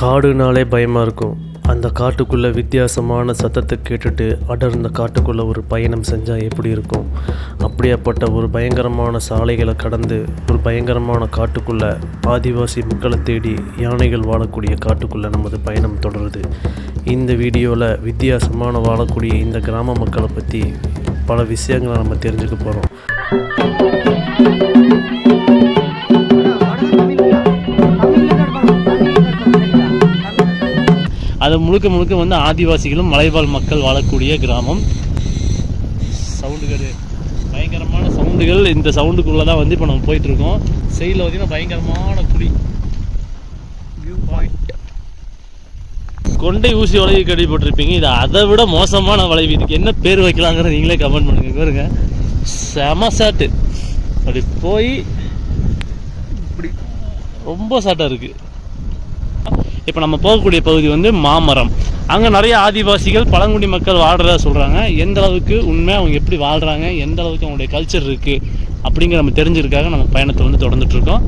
காடுனாலே பயமாக இருக்கும். அந்த காட்டுக்குள்ளே வித்தியாசமான சத்தத்தை கேட்டுட்டு அடர்ந்த காட்டுக்குள்ளே ஒரு பயணம் செஞ்சால் எப்படி இருக்கும்? அப்படியாப்பட்ட ஒரு பயங்கரமான சாலைகளை கடந்து ஒரு பயங்கரமான காட்டுக்குள்ளே ஆதிவாசி மக்களை தேடி யானைகள் வாழக்கூடிய காட்டுக்குள்ளே நமது பயணம் தொடருது. இந்த வீடியோவில் வித்தியாசமான வாழக்கூடிய இந்த கிராம மக்களை பற்றி பல விஷயங்களை நம்ம தெரிஞ்சுக்க போகிறோம் அது முழுக்க முழுக்க வந்து ஆதிவாசிகளும் மலைவாழ் மக்கள் வாழக்கூடிய கிராமம். சவுண்டுகள் பயங்கரமான சவுண்டுகள் இந்த சவுண்டுக்குள்ளே தான் வந்து இப்போ நம்ம போயிட்டுருக்கோம். சைடில் பார்த்திங்கன்னா பயங்கரமான குழி வியூ பாயிண்ட் கொண்டை ஊசி வளைவு கேள்விப்பட்டிருப்பீங்க இது அதை விட மோசமான வளைவு இதுக்கு என்ன பேர் வைக்கலாங்கிறத நீங்களே கமெண்ட் பண்ணுங்க. பாருங்க. செம சாட்டு. அப்படி போய் இப்படி ரொம்ப சாட்டாக இருக்குது இப்போ நம்ம போகக்கூடிய பகுதி வந்து மாமரம். அங்கே நிறைய ஆதிவாசிகள் பழங்குடி மக்கள் வாழ்கிறதா சொல்கிறாங்க எந்த அளவுக்கு உண்மை அவங்க எப்படி வாழ்கிறாங்க எந்த அளவுக்கு அவங்களுடைய கல்ச்சர் இருக்குது அப்படிங்கிற நம்ம தெரிஞ்சிருக்காக நம்ம பயணத்தை வந்து தொடர்ந்துட்டுருக்கோம்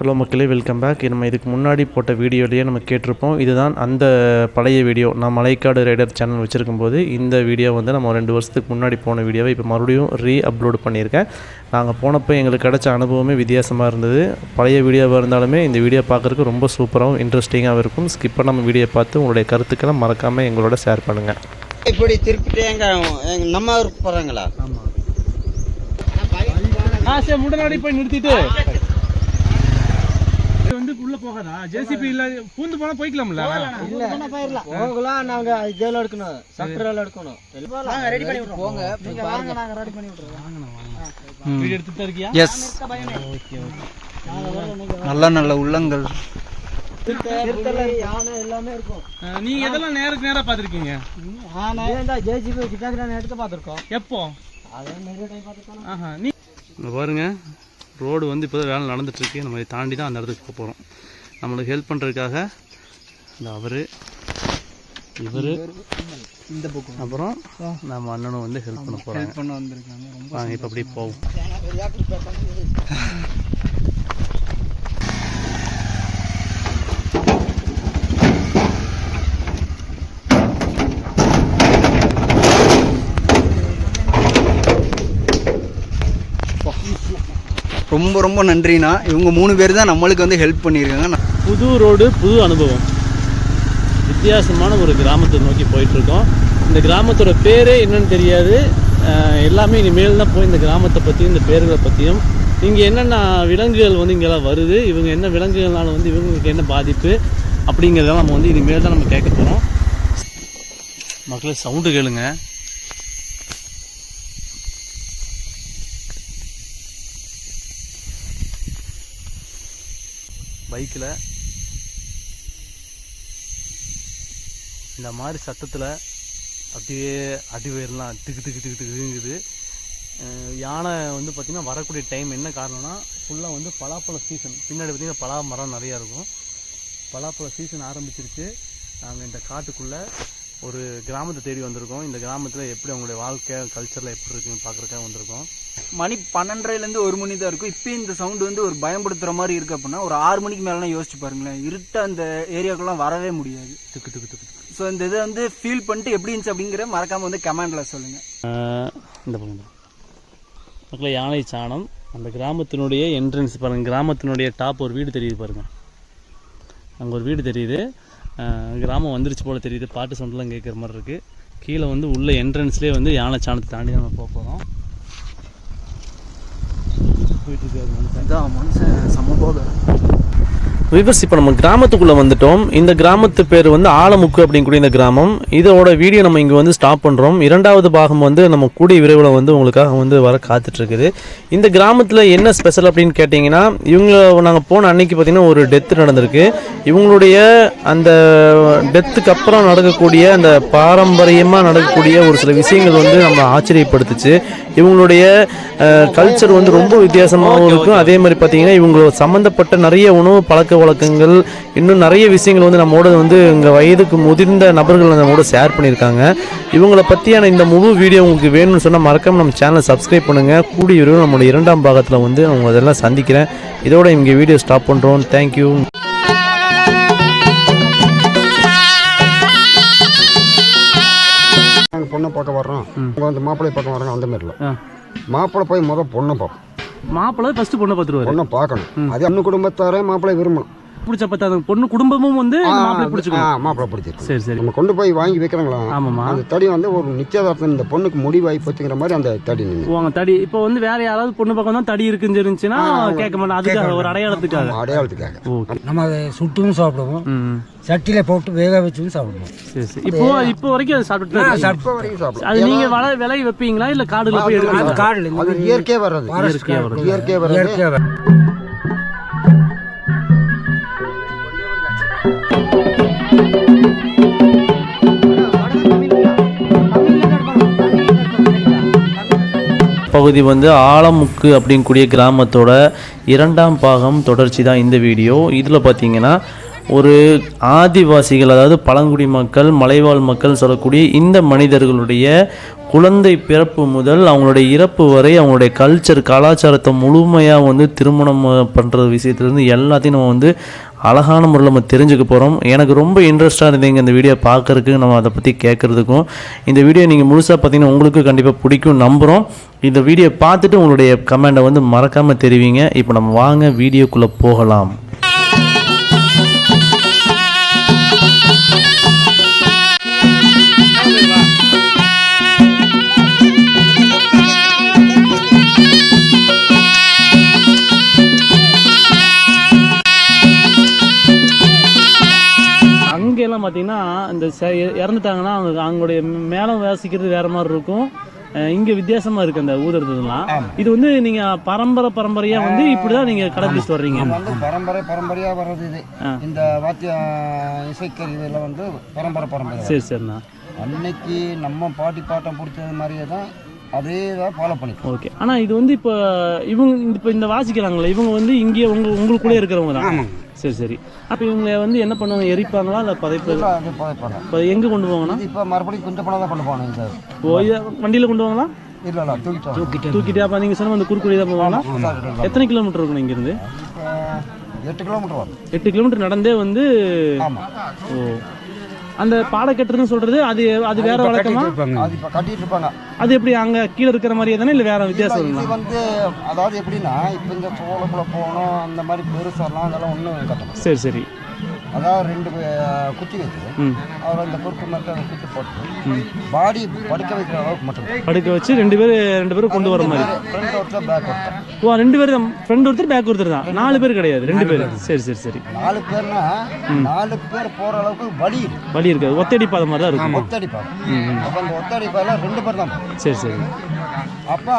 ஹலோ மக்களே வெல்கம் பேக் நம்ம இதுக்கு முன்னாடி போட்ட வீடியோலேயே நம்ம கேட்டிருப்போம். இதுதான் அந்த பழைய வீடியோ. நான் மலைக்காடு ரைடர் சேனல் வச்சுருக்கும் போது இந்த வீடியோ வந்து நம்ம ரெண்டு வருஷத்துக்கு முன்னாடி போன வீடியோவை இப்போ மறுபடியும் ரீ அப்லோட் பண்ணியிருக்கேன். நாங்கள் போனப்போ எங்களுக்கு கிடைச்ச அனுபவமே வித்தியாசமாக இருந்தது. பழைய வீடியோவாக இருந்தாலுமே இந்த வீடியோ பார்க்குறதுக்கு ரொம்ப சூப்பராகவும் இன்ட்ரெஸ்டிங்காகவும் இருக்கும். ஸ்கிப் பண்ணாமல் வீடியோ பார்த்து உங்களுடைய கருத்துக்களை மறக்காமல் எங்களோட ஷேர் பண்ணுங்கள் இப்படி திருப்பிட்டு எங்க எங்க நம்ம ஊருக்கு போறாங்களா? ஆ சரி முன்னாடி போய் நிறுத்திட்டு. வந்து உள்ள போகாதா? ஜேசிபி இல்ல பூந்து போனா போய்க்கலாம்ல? போகலாம். நாங்க இதெல்லாம் எடுக்கணும். சக்கரெல்லாம் எடுக்கணும். ரெடி பண்ணி போங்க. நீங்க வாங்க நாங்க ரெடி பண்ணி விட்டுறோம். வீடியோ எடுத்துட்டு இருக்கியா? எஸ் நல்ல நல்ல உள்ளங்கள். யானை எல்லாமே இருக்கும். நீங்க எதெல்லாம் நேருக்கு நேரா பாத்திருக்கீங்க ஆனா ஜேசிபி கிட்ட நான் எடுத்து பார்த்துருக்கோம். எப்போ? அதே நிறைய டைம் நீ பாருங்க. ரோடு வந்து இப்போ வேலை நடந்துட்டு இருக்கு நம்ம இதை தாண்டி தான் அந்த இடத்துக்கு போக போகிறோம் நம்மளுக்கு ஹெல்ப் பண்ணுறதுக்காக இந்த அவர் இவர் இந்த பக்கம். அப்புறம் நம்ம அண்ணனும் வந்து ஹெல்ப் பண்ண போகிறாங்க ரொம்ப வாங்க இப்போ அப்படியே போவோம். ரொம்ப ரொம்ப நன்றிண்ணா. இவங்க மூணு பேர் தான் நம்மளுக்கு வந்து ஹெல்ப் பண்ணியிருக்காங்க. புது ரோடு புது அனுபவம். வித்தியாசமான ஒரு கிராமத்தை நோக்கி போயிட்டுருக்கோம். இந்த கிராமத்தோட பேரே என்னன்னு தெரியாது. எல்லாமே இனிமேல் தான் போய் இந்த கிராமத்தை பற்றியும் இந்த பேர்களை பற்றியும் இங்கே என்னென்ன விலங்குகள் வந்து இங்கெல்லாம் வருது இவங்க என்ன விலங்குகள்னால வந்து இவங்களுக்கு என்ன பாதிப்பு அப்படிங்கிறதெல்லாம் நம்ம வந்து இனிமேல் தான் நம்ம கேட்க போகிறோம் மக்களே சவுண்டு கேளுங்க. பைக்கில் இந்த மாதிரி சத்தத்தில் அப்படியே அடிவயிரெலாம் திக்கு திக்கு திக்கு திக்குங்குது யானை வந்து பார்த்திங்கன்னா வரக்கூடிய டைம் என்ன காரணம்னா ஃபுல்லாக வந்து பலாப்பழ சீசன் பின்னாடி பார்த்திங்கன்னா பலா மரம் நிறையா இருக்கும். பலாப்பழ சீசன் ஆரம்பிச்சிருச்சு. நாங்கள் இந்த காட்டுக்குள்ளே ஒரு கிராமத்தை தேடி வந்திருக்கோம். இந்த கிராமத்தில் எப்படி அவங்களுடைய வாழ்க்கை கல்ச்சரில் எப்படி இருக்குன்னு பார்க்குறக்காக வந்திருக்கோம். மணி பன்னெண்டரைலேருந்து ஒரு மணி தான் இருக்கும். இப்போ இந்த சவுண்டு வந்து ஒரு பயன்படுத்துகிற மாதிரி இருக்கு அப்படின்னா ஒரு ஆறு மணிக்கு மேலாம் யோசிச்சு பாருங்களேன். இருட்ட அந்த ஏரியாக்கெல்லாம் வரவே முடியாது. திக்கு திக்கு திக்கு ஸோ இந்த இதை வந்து ஃபீல் பண்ணிட்டு எப்படி இருந்துச்சு அப்படிங்கிற மறக்காம வந்து கமெண்டில் சொல்லுங்கள் இந்த பக்கம் யானை சாணம். அந்த கிராமத்தினுடைய என்ட்ரன்ஸ் பாருங்க. கிராமத்தினுடைய டாப் ஒரு வீடு தெரியுது பாருங்க. அங்கே ஒரு வீடு தெரியுது. கிராமம் வந்துருச்சு போல தெரியுது. பாட்டு சவுண்டெலாம் கேட்குற மாதிரி இருக்கு. கீழே வந்து உள்ள என்ட்ரன்ஸ்லேயே வந்து யானை சாணத்தை தாண்டி நம்ம போக போகிறோம் போயிட்டு இருக்காரு. மனுஷன் இதான் மனுஷன் சமபோதம் விவர்ஸ் இப்போ நம்ம கிராமத்துக்குள்ளே வந்துட்டோம். இந்த கிராமத்து பேர் வந்து ஆலமுக்கு அப்படிங்கக்கூடிய இந்த கிராமம். இதோட வீடியோ நம்ம இங்கே வந்து ஸ்டாப் பண்ணுறோம் இரண்டாவது பாகம் வந்து நம்ம கூடிய விரைவில் வந்து உங்களுக்காக வந்து வர காத்துட்ருக்குது. இந்த கிராமத்தில் என்ன ஸ்பெஷல் அப்படின்னு கேட்டிங்கன்னா இவங்க நாங்கள் போன அன்னைக்கு பார்த்திங்கன்னா ஒரு டெத்து நடந்திருக்கு. இவங்களுடைய அந்த டெத்துக்கு அப்புறம் நடக்கக்கூடிய அந்த பாரம்பரியமாக நடக்கக்கூடிய ஒரு சில விஷயங்கள் வந்து நம்ம ஆச்சரியப்படுத்துச்சு. இவங்களுடைய கல்ச்சர் வந்து ரொம்ப வித்தியாசமாகவும் இருக்கும். அதே மாதிரி பார்த்தீங்கன்னா இவங்களோட சம்மந்தப்பட்ட நிறைய உணவு பழக்க வழக்கங்கள் இன்னும் நிறைய விஷயங்கள் வந்து நம்மோட வந்து இங்கே வயதுக்கு முதிர்ந்த நபர்கள் நம்மோட ஷேர் பண்ணியிருக்காங்க. இவங்களை பற்றியான இந்த முழு வீடியோ உங்களுக்கு வேணும்னு சொன்னால் மறக்காமல் நம்ம சேனலை சப்ஸ்கிரைப் பண்ணுங்கள் கூடிய விரைவில் நம்மளோட இரண்டாம் பாகத்தில் வந்து அவங்க அதெல்லாம் சந்திக்கிறேன். இதோட இங்கே வீடியோ ஸ்டாப் பண்ணுறோம் தேங்க்யூ பொண்ணை பார்க்க வர்றோம். அவங்க வந்து மாப்பிள்ளையை பார்க்க வர்றோம் அந்த மாதிரில மாப்பிள்ளை போய் முதல் பொண்ணை பார்ப்போம். மாப்பிள்ளை ஃபர்ஸ்ட் பொண்ணை பார்த்துருவாரு பொண்ணை பார்க்கணும். அது அண்ணன் குடும்பத்தாரே மாப்பிள்ளை விரும்பணும். பிடிச்ச பார்த்தா அந்த பொண்ணு குடும்பமும் வந்து மாப்பிள்ளை பிடிச்சிக்கணும். மாப்பிள்ளை பிடிச்சிருக்கு சரி சரி. நம்ம கொண்டு போய் வாங்கி வைக்கிறாங்களா ஆமாம்மா. அந்த தடி வந்து ஒரு நிச்சயதார்த்தம் இந்த பொண்ணுக்கு முடிவாகி போச்சுங்கிற மாதிரி அந்த தடி அங்க தடி. இப்போ வந்து வேற யாராவது பொண்ணு பக்கம் தான் தடி இருக்குன்னு இருந்துச்சுன்னா கேட்க மாட்டேன் அதுக்காக ஒரு அடையாளத்துக்காக. அடையாளத்துக்காக. நம்ம அதை சுட்டும் சாப்பிடுவோம். சட்டியில் போட்டு வேக வச்சும் சாப்பிடுவோம். சரி சரி. இப்போ இப்போ வரைக்கும் அதை சாப்பிட்டு. இப்போ வரைக்கும் சாப்பிடலாம் அது நீங்க வள விலை வைப்பீங்களா இல்ல காடுல போய் எடுப்பீங்களா காடில் அது இயற்கையாக வர்றது. இயற்கையா வருது இயற்கையாக வர்றது. பகுதி வந்து ஆலமுக்கு அப்படிங்கக்கூடிய கிராமத்தோட இரண்டாம் பாகம் தொடர்ச்சி தான் இந்த வீடியோ. இதில் பார்த்தீங்கன்னா ஒரு ஆதிவாசிகள் அதாவது பழங்குடி மக்கள் மலைவாழ் மக்கள் சொல்லக்கூடிய இந்த மனிதர்களுடைய குழந்தை பிறப்பு முதல் அவங்களுடைய இறப்பு வரை அவங்களுடைய கல்ச்சர் கலாச்சாரத்தை முழுமையாக வந்து திருமணம் பண்ணுற விஷயத்துலேருந்து எல்லாத்தையும் நம்ம வந்து அழகான முறையில் நம்ம தெரிஞ்சுக்க போகிறோம் எனக்கு ரொம்ப இன்ட்ரெஸ்ட்டாக இருந்தீங்க இந்த வீடியோ பார்க்கறதுக்கு. நம்ம அதை பற்றி கேட்குறதுக்கும். இந்த வீடியோ நீங்கள் முழுசாக பார்த்தீங்கன்னா உங்களுக்கு கண்டிப்பாக பிடிக்கும் நம்புகிறோம் இந்த வீடியோ பார்த்துட்டு உங்களுடைய கமெண்டை வந்து மறக்காமல் தெரிவிங்க. இப்போ நம்ம வாங்க வீடியோக்குள்ளே போகலாம். இறந்துட்டாங்கன்னா அவங்க அவங்களுடைய மேலம் வாசிக்கிறது வேற மாதிரி இருக்கும். இங்க வித்தியாசமா இருக்கு அந்த ஊதுறதுலாம். இது வந்து நீங்க பரம்பரை பரம்பரையா வந்து இப்படிதான் நீங்க கடைபிடிச்சிட்டு வர்றீங்க. வந்து பரம்பரை பரம்பரையாக வர்றது இது. இந்த வாத்திய இசைக்கருவியில் வந்து பரம்பரை பரம்பரை சரி சரிண்ணா. அன்னைக்கு நம்ம பாட்டி பாட்டம் பிடிச்சது மாதிரியே தான் அதே தான் ஃபாலோ பண்ணிக்கலாம் ஓகே ஆனா இது வந்து இப்போ இவங்க இப்போ இந்த வாசிக்கிறாங்களே இவங்க வந்து இங்கே உங்க உங்களுக்குள்ளே இருக்கிறவங்க தான் சரி சரி. அப்போ இவங்க வந்து என்ன பண்ணுவாங்க? எரிப்பாங்களா? இல்லை பதைப்பு? இப்போ எங்கே கொண்டு போவாங்கன்னா? இப்போ மறுபடியும் கொஞ்சம் பணம் தான் கொண்டு இந்த ஓ இதை வண்டியில் கொண்டு போவாங்களா? இல்லை இல்லை தூக்கிட்டோம் தூக்கிட்டு அப்போ நீங்கள் சொன்ன அந்த குறுக்குடி தான் போவாங்களா? எத்தனை கிலோமீட்டர் இருக்கும் இங்கேருந்து? எட்டு கிலோமீட்டர் எட்டு கிலோமீட்டர் நடந்தே வந்து ஆமாம் ஓ. அந்த பாட கட்டுறதுன்னு சொல்றது அது அது வேற வழக்கமா? அது இப்போ கட்டிட்டு இருப்பாங்க. அது எப்படி அங்க கீழே இருக்கிற மாதிரியே தானே இல்லை வேற வித்தியாசம் இது வந்து அதாவது எப்படின்னா இப்போ இந்த சோளக்குள்ள போகணும் அந்த மாதிரி பெருசாலாம் அதெல்லாம் ஒன்றும் கட்டணும் சரி சரி. அதாவது ரெண்டு குச்சி வச்சு அவர் அந்த குறுக்கு மட்டும் குச்சி போட்டு பாடி படுக்க வைக்கிற அளவுக்கு மட்டும் படுக்க வச்சு ரெண்டு பேர் ரெண்டு பேரும் கொண்டு வர மாதிரி. ஃப்ரண்ட் ஒருத்தர் பேக் ஒருத்தர். ஓ ரெண்டு பேர் ஃப்ரெண்ட் ஒருத்தர் பேக் ஒருத்தர் தான். நாலு பேர் கிடையாது ரெண்டு பேர். சரி சரி சரி. நாலு பேர்னா நாலு பேர் போற அளவுக்கு இருக்கு வழி இருக்காது ஒத்தடி பாதை மாதிரி தான் இருக்கும். ஒத்தடிப்பாங்க அப்போ அந்த ஒத்தடிப்பால ரெண்டு பேர் தான். சரி சரி. அப்போ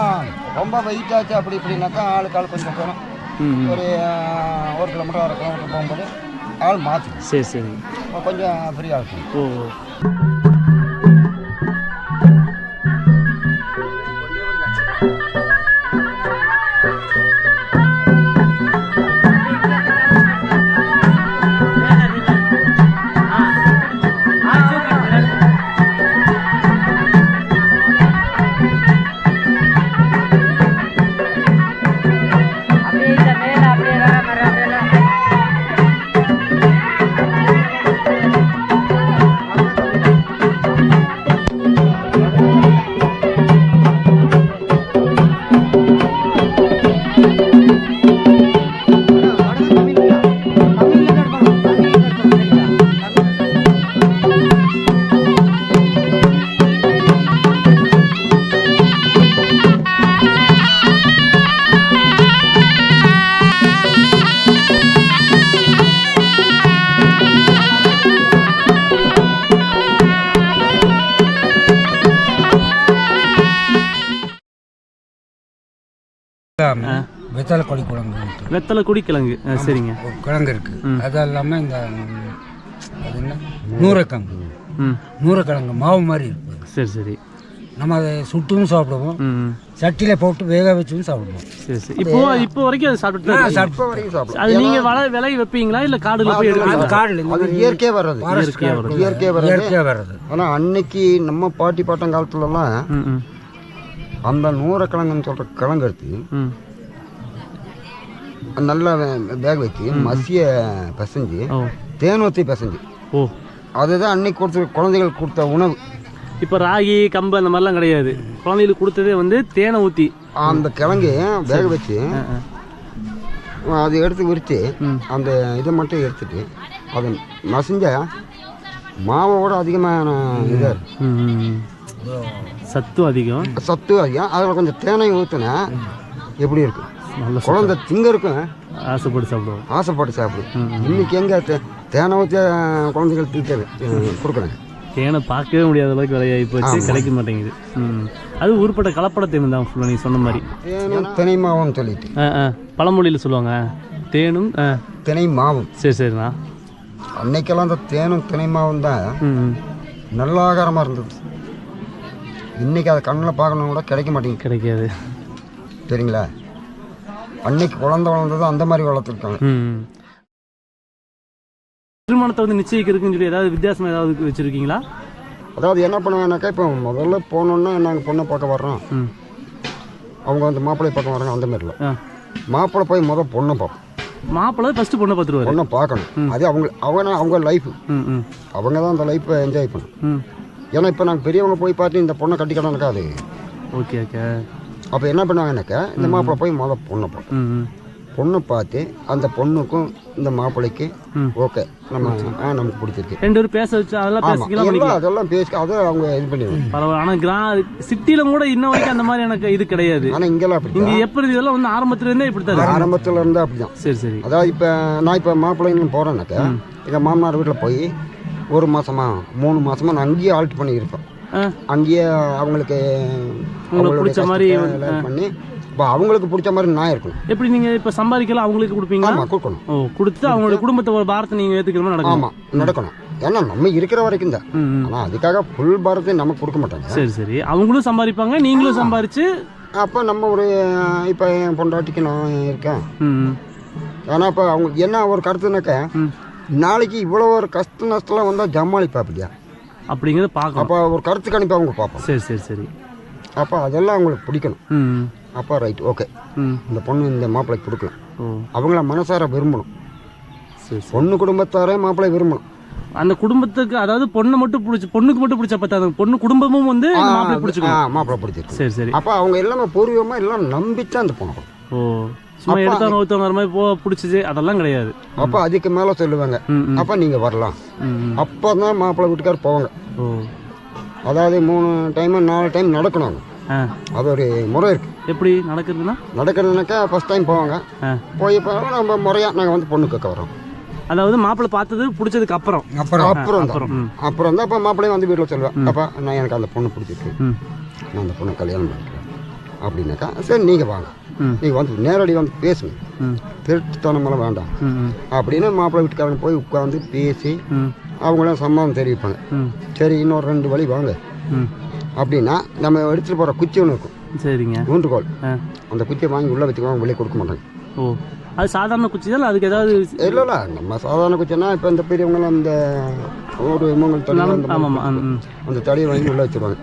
ரொம்ப வெயிட் ஆச்சு அப்படி இப்படின்னாக்கா ஆளுக்கு ஆள் கொஞ்சம் போகணும். ஒரு ஒரு கிலோமீட்டர் அரை கிலோமீட்டர் போகும்போது ஆள் மாற்றணும் சரி சரி. கொஞ்சம் ஃப்ரீயாக இருக்கும். ஓ. வெத்தலை கொடி குழம்பு வெத்தலை குடி கிழங்கு. சரிங்க. கிழங்கு இருக்கு. அது இல்லாமல் இந்த அது என்ன? நூறக்கிழங்கு. நூறக்கிழங்கு மாவு மாதிரி இருக்கு. சரி சரி. நம்ம அதை சுட்டும் சாப்பிடுவோம். சட்டியில் போட்டு வேக வச்சும் சாப்பிடுவோம். சரி சரி. இப்போ இப்போ வரைக்கும் அதை சாப்பிட்டு. இப்போ வரைக்கும் சாப்பிடலாம் அது நீங்க வள விலை வைப்பீங்களா இல்ல காடுல போய் எடுப்பீங்களா? காடில் அது இயற்கையாக வர்றது. இயற்கையாக வர்றது. இயற்கையாக வர்றது. ஆனால் அன்னைக்கு நம்ம பாட்டி பாட்டம் காலத்துலலாம் அந்த நூறக்கிழங்குன்னு சொல்கிற கிழங்கு எடுத்து நல்லா பேக் வச்சு மசிய பிசைஞ்சு தேன் ஊற்றி பிசைஞ்சு. ஓ. அதுதான் அன்னைக்கு கொடுத்த குழந்தைகள் கொடுத்த உணவு. இப்போ ராகி கம்பு அந்த மாதிரிலாம் கிடையாது. குழந்தைகளுக்கு கொடுத்ததே வந்து தேனை ஊற்றி அந்த கிழங்கு வேக வச்சு அதை எடுத்து விரித்து. அந்த இதை மட்டும் எடுத்துட்டு அதை மசிஞ்ச மாவோட அதிகமான இதாக இருக்கும். சத்தும் அதிகம். சத்து அதிகம். அதில் கொஞ்சம் தேனை ஊற்றினா எப்படி இருக்கும்? நல்ல குழந்தை திங்கருக்கும் ஆசைப்பட்டு சாப்பிடுவோம். ஆசைப்பட்டு சாப்பிடும். இன்னைக்கு எங்கே தேனை ஊற்றி குழந்தைகள் தீக்கிறது கொடுக்குறேன் தேனை பார்க்கவே முடியாத அளவுக்கு விலையாகி போச்சு கிடைக்க மாட்டேங்குது. அது உருப்பட்ட கலப்பட தேன் தான் ஃபுல்லாக நீங்கள் சொன்ன மாதிரி. தேனும் தினை மாவும் சொல்லிட்டு பழமொழியில் சொல்லுவாங்க. தேனும் தினை மாவும் சரி சரிண்ணா. அன்னைக்கெல்லாம் அந்த தேனும் தினை மாவும் தான் நல்ல ஆகாரமாக இருந்தது. இன்னைக்கு அதை கண்ணில் பார்க்கணும் கூட கிடைக்க மாட்டேங்குது. கிடைக்காது. சரிங்களா அன்னைக்கு குழந்தை வளர்ந்தது அந்த மாதிரி வளர்த்துருக்காங்க. ம். திருமணத்தை வந்து நிச்சயிக்கிறதுக்குன்னு சொல்லி ஏதாவது வித்தியாசம் ஏதாவது வச்சுருக்கீங்களா? அதாவது என்ன பண்ணுவாங்கனாக்கா இப்போ முதல்ல போனோன்னா நாங்கள் பொண்ணை பார்க்க வர்றோம் ம். அவங்க வந்து மாப்பிள்ளை பக்கம் வராங்க அந்த மாதிரில மாப்பிள்ளை போய் முதல் பொண்ணை பார்ப்போம் மாப்பிள்ளை ஃபஸ்ட்டு பொண்ணை பார்த்துருவாரு. பொண்ணை பார்க்கணும். அது அவங்க அவங்க அவங்க லைஃப் அவங்க தான் அந்த லைஃப்பை என்ஜாய் பண்ணணும். ம். ஏன்னா இப்போ நாங்கள் பெரியவங்க போய் பார்த்து இந்த பொண்ணை கட்டிக்கணும்னாக்கா அது ஓகே ஓகே. அப்போ என்ன பண்ணுவாங்கனாக்கா இந்த மாப்பிள்ளை போய் முதல் பொண்ணை பார்ப்போம் ம் ம். பொண்ணை பார்த்து அந்த பொண்ணுக்கும் இந்த மாப்பிள்ளைக்கு. ஓகே. நம்ம ஆ நமக்கு பிடிச்சிருக்கு. ரெண்டு பேரும் பேச வச்சு அதெல்லாம் பேசிக்கலாம் அதெல்லாம் பேசி அதை அவங்க இது பண்ணிடுவாங்க. பரவாயில்ல ஆனால் கிரா சிட்டியில கூட இன்ன வரைக்கும் அந்த மாதிரி எனக்கு இது கிடையாது. ஆனால் இங்கெல்லாம் அப்படி இங்க எப்படி இதெல்லாம் வந்து ஆரம்பத்துல இருந்தே இப்படி தான் ஆரம்பத்தில் இருந்தால் அப்படிதான். சரி சரி. அதாவது இப்போ நான் இப்போ மாப்பிள்ளைன்னு போகிறேன்னாக்கா எங்கள் மாமனார் வீட்டில் போய் ஒரு மாசமா மூணு மாசமா நான் அங்கேயே ஆல்ட் பண்ணியிருப்பேன். ஆ. அங்கேயே அவங்களுக்கு பிடிச்ச மாதிரி பண்ணி இப்போ அவங்களுக்கு பிடிச்ச மாதிரி நான் இருக்கணும். எப்படி நீங்க இப்ப சம்பாதிக்கலாம் அவங்களுக்கு கொடுப்பீங்களா? ஆமாம் கொடுக்கணும். ஓ கொடுத்து அவங்களோட குடும்பத்தோட பாரத்தை நீங்க ஏத்துக்கிற மாதிரி நடக்கும் ஆமாம் நடக்கணும். ஏன்னா நம்ம இருக்கிற வரைக்கும் தான். ஆனால் அதுக்காக ஃபுல் பாரத்தை நமக்கு கொடுக்க மாட்டாங்க சரி சரி. அவங்களும் சம்பாதிப்பாங்க நீங்களும் சம்பாரிச்சு? அப்போ நம்ம ஒரு இப்போ என் பொண்டாட்டிக்கு நான் இருக்கேன். ஆனால் இப்போ அவங்க என்ன ஒரு கருத்துனாக்கா. நாளைக்கு இவ்வளோ ஒரு கஷ்ட நஷ்டம்லாம் வந்தால் ஜமாளிப்பா அப்படியா அப்படிங்கறத பார்க்கணும். அப்போ ஒரு கருத்து கணிப்பு அவங்க பார்ப்போம் சரி சரி சரி. அப்போ அதெல்லாம் அவங்களுக்கு பிடிக்கணும். அப்போ ரைட் ஓகே இந்த பொண்ணு இந்த மாப்பிள்ளைக்கு கொடுக்கலாம். ஓ. அவங்கள மனசார விரும்பணும். பொண்ணு குடும்பத்தாரே மாப்பிள்ளை விரும்பணும். அந்த குடும்பத்துக்கு அதாவது பொண்ணு மட்டும் பிடிச்சி பொண்ணுக்கு மட்டும் பிடிச்ச பத்தாது. பொண்ணு குடும்பமும் வந்து மாப்பிள்ளை பிடிச்சிக்கணும். மாப்பிள்ளை பிடிச்சிருக்கு சரி சரி. அப்போ அவங்க எல்லாமே பூர்வீகமாக எல்லாம் நம்பித்தான் அந்த பொண்ணு. ஓ. சும்மா எடுத்தவங்க ஒருத்தவங்க வர மாதிரி போ பிடிச்சிச்சு அதெல்லாம் கிடையாது. அப்போ அதுக்கு மேலே சொல்லுவாங்க. அப்போ நீங்கள் வரலாம். அப்போ தான் மாப்பிள்ளை வீட்டுக்கார் போவாங்க. அதாவது மூணு டைம் நாலு டைம் நடக்கணும் அது ஒரு முறை இருக்குது எப்படி நடக்குதுன்னா? நடக்கிறதுனாக்கா ஃபஸ்ட் டைம் போவாங்க. போய் இப்போ நம்ம முறையாக நாங்கள் வந்து பொண்ணு கேட்க வரோம். அதாவது மாப்பிள்ளை பார்த்தது பிடிச்சதுக்கு அப்புறம். அப்புறம். அப்புறம் அப்புறம். தான் இப்போ மாப்பிள்ளையும் வந்து வீட்டில் சொல்லுவேன். அப்பா நான் எனக்கு அந்த பொண்ணு பிடிச்சிருக்கு. நான் அந்த பொண்ணை கல்யாணம் பண்ணிக்கிறேன். அப்படின்னாக்கா சரி நீங்கள் வாங்க. நீங்கள் வந்து நேரடி வந்து பேசுங்க. திருட்டுத்தனமெல்லாம் வேண்டாம். அப்படின்னு மாப்பிள்ளை வீட்டுக்காரங்க போய் உட்காந்து பேசி அவங்களும் சம்மதம் தெரிவிப்பாங்க. சரி இன்னொரு ரெண்டு வழி வாங்க. அப்படின்னா நம்ம எடுத்துகிட்டு போகிற குச்சி ஒன்று இருக்கும். சரிங்க. ஊன்றுகோல் அந்த குச்சியை வாங்கி உள்ளே வச்சுக்குவாங்க வெளியே கொடுக்க மாட்டாங்க. ஓ. அது சாதாரண குச்சி தான்? அதுக்கு ஏதாவது இல்லை இல்லை. நம்ம சாதாரண குச்சின்னா இப்போ இந்த பெரியவங்களாம் இந்த ஒரு மூங்கல் தடி அந்த அந்த தடியை வாங்கி உள்ளே வச்சுருவாங்க.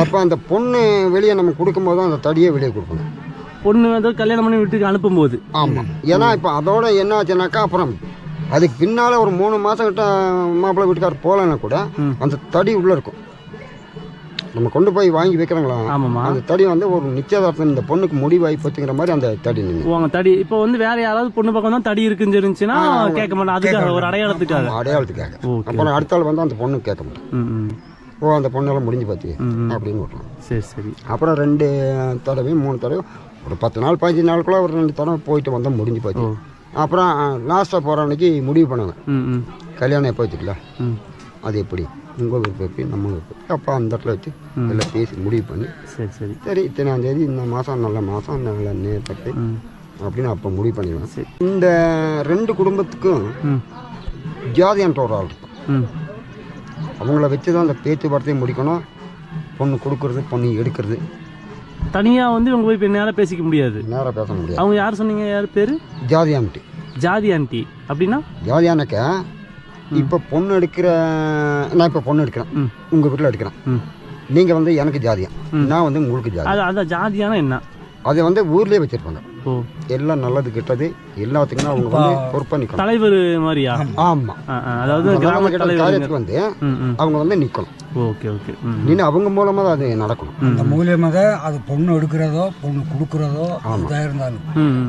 அப்போ அந்த பொண்ணு வெளியே நம்ம கொடுக்கும்போது அந்த தடியை வெளியே கொடுக்கணும். பொண்ணு வந்து கல்யாணம் பண்ணி வீட்டுக்கு அனுப்பும்போது. ஆமாம் ஏன்னா இப்போ அதோட என்ன ஆச்சுனாக்கா அப்புறம் அதுக்கு பின்னால் ஒரு மூணு மாதம் கிட்ட மாப்பிள்ளை வீட்டுக்கார் போகலன்னா கூட. அந்த தடி உள்ளே இருக்கும். நம்ம கொண்டு போய் வாங்கி வைக்கிறாங்களா? ஆமாம்மா. அந்த தடி வந்து ஒரு நிச்சயதார்த்தம் இந்த பொண்ணுக்கு முடிவாகி போச்சுங்கிற மாதிரி அந்த தடி அவங்க தடி இப்போ வந்து வேற யாராவது பொண்ணு பக்கம் தான் தடி இருக்குன்னு தெரிஞ்சுன்னா கேட்க மாட்டேன் அதுக்காக ஒரு அடையாளத்துக்காக. அடையாளத்துக்காக. அப்புறம் அடுத்த ஆள் வந்து அந்த பொண்ணு கேட்க மாட்டேன் ஓ அந்த பொண்ணெல்லாம் முடிஞ்சு பார்த்து. அப்படின்னு விட்றோம் சரி சரி. அப்புறம் ரெண்டு தடவையும் மூணு தடவை ஒரு பத்து நாள் பதினஞ்சு நாளுக்குள்ள ஒரு ரெண்டு தடவை போயிட்டு வந்தால் முடிஞ்சு போச்சு அப்புறம் லாஸ்ட்டாக போகிற அன்னைக்கு முடிவு ம் கல்யாணம் எப்போ வச்சுக்கலாம் ம். அது எப்படி? உங்கள் விருப்பம் எப்படி நம்ம விருப்பம்? அப்போ அந்த இடத்துல வச்சு எல்லாம் பேசி முடிவு பண்ணி சரி சரி. சரி இத்தனாம் தேதி இந்த மாதம் நல்ல மாதம் நல்ல ம். அப்படின்னு அப்போ முடிவு பண்ணிடுவேன். இந்த ரெண்டு குடும்பத்துக்கும் ஜாதியான்ட்ட ஒரு ஆள் இருக்கும். அவங்கள வச்சு தான் அந்த பேச்சுவார்த்தையை முடிக்கணும். பொண்ணு கொடுக்கறது பொண்ணு எடுக்கிறது. தனியாக வந்து இவங்க போய் இப்போ நேராக பேசிக்க முடியாது. நேராக பேச முடியாது. அவங்க யார் சொன்னீங்க? யார் பேர்? ஜாதியான்ட்டு ஜாதி ஆண்டி. அப்படின்னா? ஜாதியானக்க இப்போ பொண்ணு எடுக்கிற நான் இப்போ பொண்ணு எடுக்கிறேன். உங்கள் வீட்டில் எடுக்கிறேன். நீங்கள் வந்து எனக்கு ஜாதியம் நான் வந்து உங்களுக்கு ஜாதி. அது அதான் ஜாதியானா என்ன? அதை வந்து ஊர்லேயே வச்சுருப்பாங்க. எல்லாம் நல்லது கெட்டது எல்லாத்துக்குமே அவங்க வந்து பொறுப்பாக நிற்கணும் தலைவர் மாதிரியா? ஆமாம் ஆ, ஆ, அதாவது கிராம தலைவர் காரியத்துக்கு வந்து அவங்க வந்து நிற்கணும் ஓகே ஓகே. நின்று அவங்க மூலமாக தான் அது நடக்கணும். அந்த மூலியமாக தான் அது பொண்ணு எடுக்கிறதோ பொண்ணு கொடுக்குறதோ இதாக இருந்தாலும்.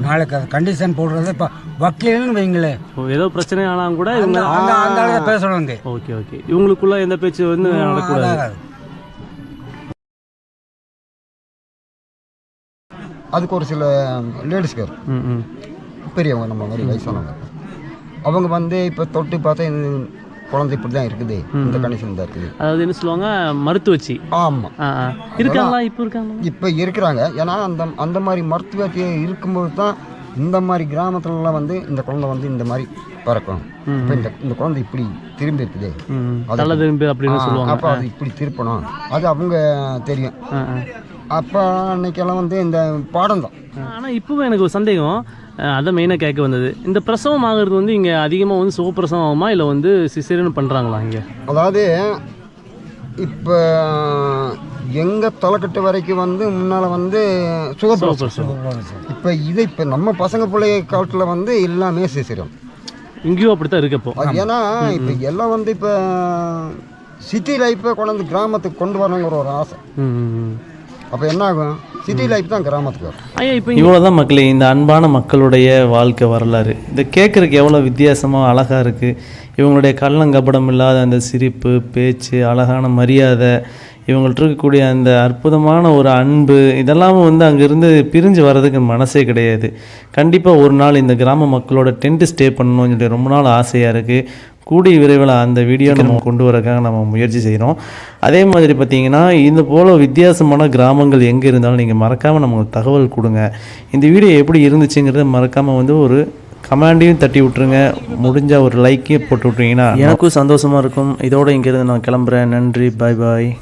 நாளைக்கு அது கண்டிஷன் போடுறது இப்போ வக்கீல்னு வைங்களேன். ஓ ஏதோ பிரச்சனை ஆனாலும் கூட அந்த இவங்க அந்த அந்த ஆளு பேசணும் ஓகே ஓகே. இவங்களுக்குள்ள எந்த பேச்சு வந்து நடக்கூடாது அதுக்கு ஒரு சில லேடிஸ்க்கு ம் பெரியவங்க நம்ம மாதிரி வயசானவங்க. அவங்க வந்து இப்போ தொட்டு பார்த்தா இது குழந்தை இப்படி தான் இருக்குது. இந்த கண்டிஷன் தான் இருக்குது. அதாவது என்ன சொல்லுவாங்க? மருத்துவச்சி. ஆமாம் இருக்காங்களா? இப்போ இருக்காங்களா? இப்போ இருக்கிறாங்க. ஏன்னா அந்த அந்த மாதிரி மருத்துவத்தை இருக்கும்போது தான் இந்த மாதிரி கிராமத்துலலாம் வந்து இந்த குழந்தை வந்து இந்த மாதிரி பிறக்கும். இப்போ இந்த இந்த குழந்தை இப்படி திரும்பி இருக்குது ம். அது- தலை திரும்பி அப்படின்னு சொல்லுவாங்க. அப்போ அது இப்படி திருப்பணும். அது அவங்க தெரியும். அப்போ அன்னைக்கெல்லாம் வந்து இந்த பாடம் தான். ஆனால் இப்போவும் எனக்கு ஒரு சந்தேகம். அதான் மெயினாக கேட்க வந்தது. இந்த பிரசவம் ஆகிறது வந்து இங்கே அதிகமாக வந்து சுகப்பிரசவம் ஆகுமா? இல்லை வந்து சிசேரியன் பண்ணுறாங்களா இங்கே? அதாவது இப்போ எங்கள் தலைக்கட்டு வரைக்கும் வந்து முன்னால் வந்து சுகப்பிரசவம் இப்போ இது இப்போ நம்ம பசங்க பிள்ளைய காலத்தில் வந்து எல்லாமே சிசிரம் இங்கேயும் அப்படி தான் இருக்கப்போ அது ஏன்னா இப்போ எல்லாம் வந்து இப்போ சிட்டி லைஃப்பை கொண்டாந்து கிராமத்துக்கு கொண்டு வரணுங்கிற ஒரு ஆசை. அப்போ என்ன ஆகும்? சிட்டி லைஃப் தான் கிராமத்துக்கு வரும். ஐயா இப்போ இவ்வளோதான் மக்களே இந்த அன்பான மக்களுடைய வாழ்க்கை வரலாறு. இதை கேட்குறதுக்கு எவ்வளோ வித்தியாசமாக அழகாக இருக்குது இவங்களுடைய கள்ளங்கபடம் இல்லாத அந்த சிரிப்பு பேச்சு அழகான மரியாதை இவங்கள்ட்ட இருக்கக்கூடிய அந்த அற்புதமான ஒரு அன்பு இதெல்லாம் வந்து அங்கேருந்து பிரிஞ்சு வர்றதுக்கு மனசே கிடையாது. கண்டிப்பாக ஒரு நாள் இந்த கிராம மக்களோட டென்ட் ஸ்டே பண்ணணும்னு சொல்லி ரொம்ப நாள் ஆசையாக இருக்குது கூடிய விரைவில் அந்த வீடியோ நம்ம கொண்டு வரக்காக நம்ம முயற்சி செய்கிறோம். அதே மாதிரி பார்த்தீங்கன்னா இந்த போல் வித்தியாசமான கிராமங்கள் எங்கே இருந்தாலும் நீங்கள் மறக்காமல் நமக்கு தகவல் கொடுங்க. இந்த வீடியோ எப்படி இருந்துச்சுங்கிறத மறக்காமல் வந்து ஒரு கமாண்டையும் தட்டி விட்ருங்க முடிஞ்ச ஒரு லைக்கையும் போட்டு விட்ருங்கன்னா எனக்கும் சந்தோஷமாக இருக்கும். இதோட இங்கேருந்து நான் கிளம்புறேன். நன்றி. பாய் பாய்